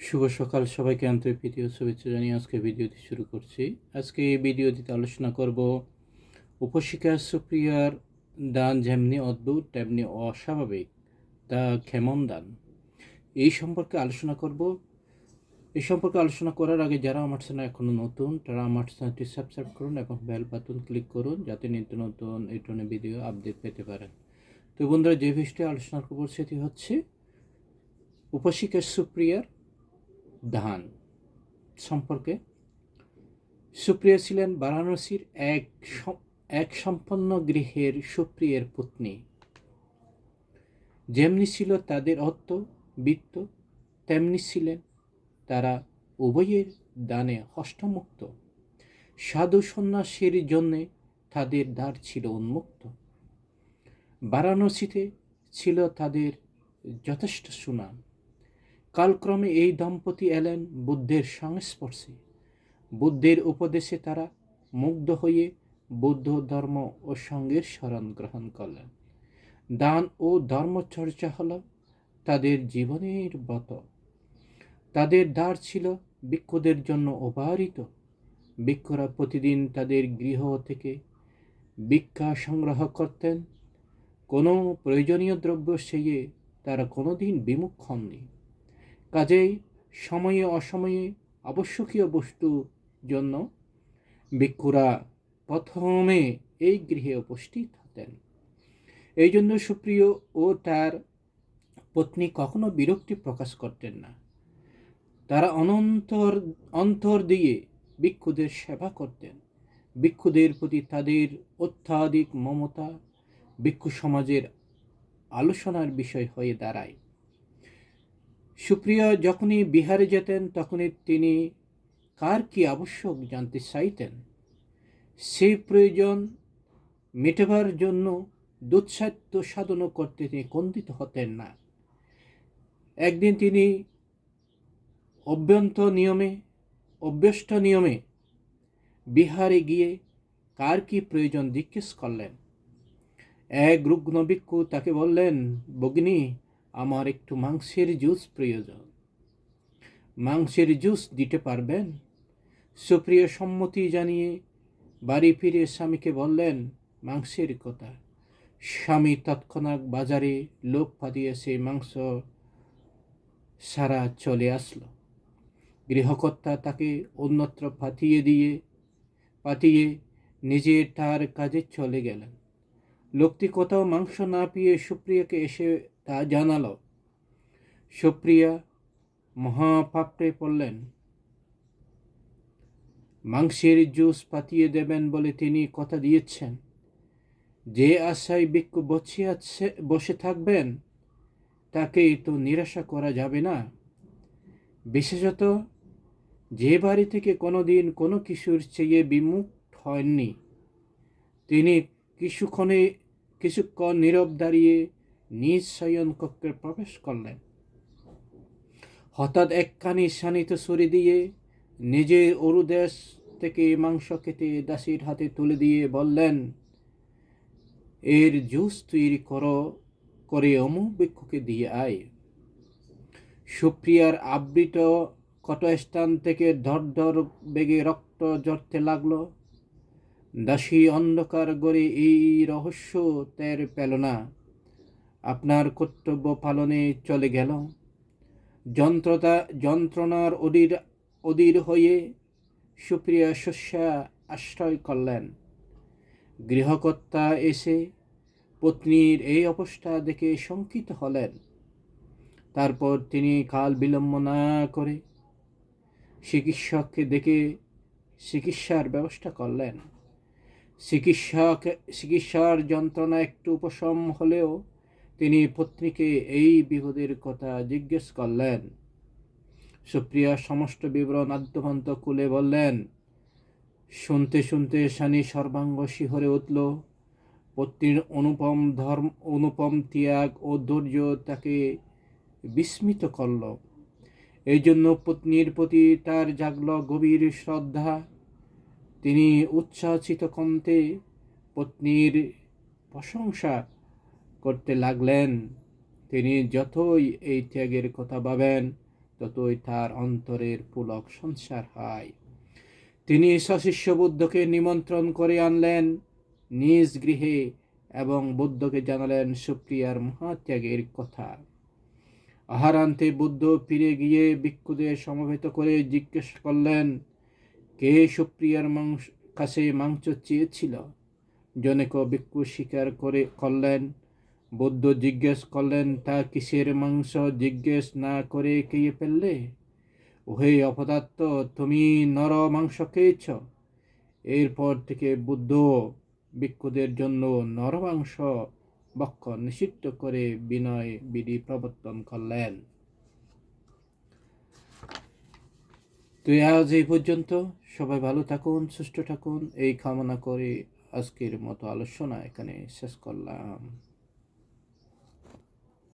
শুভ সকাল সবাইকে আন্তরিক প্রীতি ও শুভেচ্ছা জানিয়ে আজকে ভিডিওটি শুরু করছি। আজকে এই ভিডিওটিতে আলোচনা করব উপশিকা সুপ্রিয়ার দান যেমনি অদ্ভুত, তেমনি অস্বাভাবিক, তা ক্ষেমন দান? এই সম্পর্কে আলোচনা করব। এই সম্পর্কে আলোচনা করার আগে যারা আমার চ্যানেল এখনও নতুন, তারা আমার চ্যানেলটি সাবস্ক্রাইব করুন এবং বেল বাটন ক্লিক করুন যাতে নিত্য নতুন এই ধরনের ভিডিও আপডেট পেতে পারেন। তো বন্ধুরা, যে বিষয়টি আলোচনা করব সেটি হচ্ছে উপশিকা সুপ্রিয়ার ধান সম্পর্কে। সুপ্রিয়া ছিলেন বারাণসীর এক এক সম্পন্ন গৃহের সুপ্রিয়ের পত্নী। যেমনি ছিল তাদের অর্থ, বৃত্ত, তেমনি ছিলেন তারা উভয়ের দানে হস্তমুক্ত। সাধু সন্ন্যাসীর জন্যে তাদের দ্বার ছিল উন্মুক্ত। বারাণসীতে ছিল তাদের যথেষ্ট সুনাম। কালক্রমে এই দম্পতি এলেন বুদ্ধের সংস্পর্শে। বুদ্ধের উপদেশে তারা মুগ্ধ হয়ে বৌদ্ধ ধর্ম ও সঙ্গের শরণ গ্রহণ করলেন। দান ও ধর্মচর্চা হল তাদের জীবনের ব্রত। তাদের দ্বার ছিল ভিক্ষুদের জন্য অবারিত ভিক্ষুরা প্রতিদিন তাদের গৃহ থেকে ভিক্ষা সংগ্রহ করতেন। কোনো প্রয়োজনীয় দ্রব্য সেয়ে তারা কোনোদিন বিমুখ হননি। কাজেই সময়ে অসময়ে আবশ্যকীয় বস্তু জন্য ভিক্ষুরা প্রথমে এই গৃহে উপস্থিত হতেন। এই জন্য সুপ্রিয় ও তার পত্নী কখনো বিরক্তি প্রকাশ করতেন না। তারা অনন্তর, অন্তর দিয়ে ভিক্ষুদের সেবা করতেন। ভিক্ষুদের প্রতি তাদের অত্যাধিক মমতা, ভিক্ষু সমাজের আলোচনার বিষয় হয়ে দাঁড়ায়। সুপ্রিয়া, যখনই বিহারে যেতেন, তখনই তিনি কার কি আবশ্যক জানতে চাইতেন? সেই প্রয়োজন মেটাবার জন্য দুঃসাধ্য সাধনও করতে তিনি কন্দিত হতেন না। একদিন তিনি অভ্যন্ত নিয়মে অভ্যস্ত নিয়মে বিহারে গিয়ে কার কি প্রয়োজন জিজ্ঞেস করলেন। এক রুগ্ন ভিক্ষু তাকে বললেন, ভগিনী আমার একটু মাংসের জুস প্রয়োজন। মাংসের জুস দিতে পারবেন? সুপ্রিয় সম্মতি জানিয়ে বাড়ি ফিরে স্বামীকে বললেন, মাংসের কথা। স্বামী তৎক্ষণাৎ বাজারে লোক পাঠিয়ে সেই মাংস সারা চলে আসলো। গৃহকর্তা তাকে অন্যত্র পাঠিয়ে দিয়ে, পাঠিয়ে নিজে তার কাজে চলে গেলেন। লোকটি কোথাও মাংস না পেয়ে সুপ্রিয়াকে এসে তা জানালো। সুপ্রিয়া মহাপাপড়ে পড়লেন। মাংসের জুস পাতিয়ে দেবেন বলে তিনি কথা দিয়েছেন। যে আশায় ভিক্ষু বসে আছে, বসে থাকবেন তাকেই তো নিরাশা করা যাবে না। বিশেষত যে বাড়ি থেকে কোনো দিন কোনো কিশোর চেয়ে বিমুখ হননি। তিনি কিছুক্ষণে, কিছুক্ষণ নীরব দাঁড়িয়ে নিজ কক্ষে প্রবেশ করলেন। হঠাৎ একখানি শানিত সরে দিয়ে নিজের অরুদেশ থেকে মাংস কেটে দাসীর হাতে তুলে দিয়ে বললেন, এর জুস তৈরি করো, করে অমুক বৃক্ষকে দিয়ে আয়। সুপ্রিয়ার আবৃত কটস্থান থেকে ধর ধর বেগে রক্ত জড়তে লাগল। দাসী অন্ধকার গড়ে এই রহস্য তের পেল না। আপনার কর্তব্য পালনে চলে গেল। যন্ত্রতা, যন্ত্রণার অধীর অধীর হয়ে সুপ্রিয়া শস্যা আশ্রয় করলেন। গৃহকর্তা এসে পত্নীর এই অবস্থা দেখে শঙ্কিত হলেন। তারপর তিনি কাল বিলম্ব না করে চিকিৎসককে দেখে চিকিৎসার ব্যবস্থা করলেন। চিকিৎসক, চিকিৎসার যন্ত্রণা একটু উপশম হলেও তিনি পত্নীকে এই বিপদের কথা জিজ্ঞেস করলেন। সুপ্রিয়া সমস্ত বিবরণ আদ্যভন্ত কুলে বললেন, শুনতে শুনতে শানি সর্বাঙ্গ শিহরে উঠল। পত্নীর অনুপম ধর্ম, অনুপম ত্যাগ ও ধৈর্য তাকে বিস্মিত করল। এই জন্য পত্নীর প্রতি তার জাগল গভীর শ্রদ্ধা। তিনি উচ্ছ্বাসিত কণ্ঠে পত্নীর প্রশংসা করতে লাগলেন। তিনি যতই এই ত্যাগের কথা ভাবেন, ততই তার অন্তরের পুলক সংসার হয়। তিনি সশিষ্য বুদ্ধকে নিমন্ত্রণ করে আনলেন, নিজ গৃহে এবং বুদ্ধকে জানালেন সুপ্রিয়ার মহাত্যাগের কথা। আহারান্তে বুদ্ধ ফিরে গিয়ে ভিক্ষুদের সমবেত করে জিজ্ঞেস করলেন, কে সুপ্রিয়ার মাংস, কাছে মাংস চেয়েছিল? জনক ভিক্ষু স্বীকার করে করলেন বুদ্ধ জিজ্ঞেস করলেন, তা কিসের মাংস জিজ্ঞেস না করে খেয়ে ফেললে? ওহে অপদার্থ, তুমি নর মাংস খেয়েছ। এরপর থেকে বুদ্ধ ভিক্ষুদের জন্য নর মাংস বক্ষ নিষিদ্ধ করে বিনয় বিধি প্রবর্তন করলেন। তো আজ এই পর্যন্ত। সবাই ভালো থাকুন, সুস্থ থাকুন। এই কামনা করে আজকের মতো আলোচনা এখানে শেষ করলাম।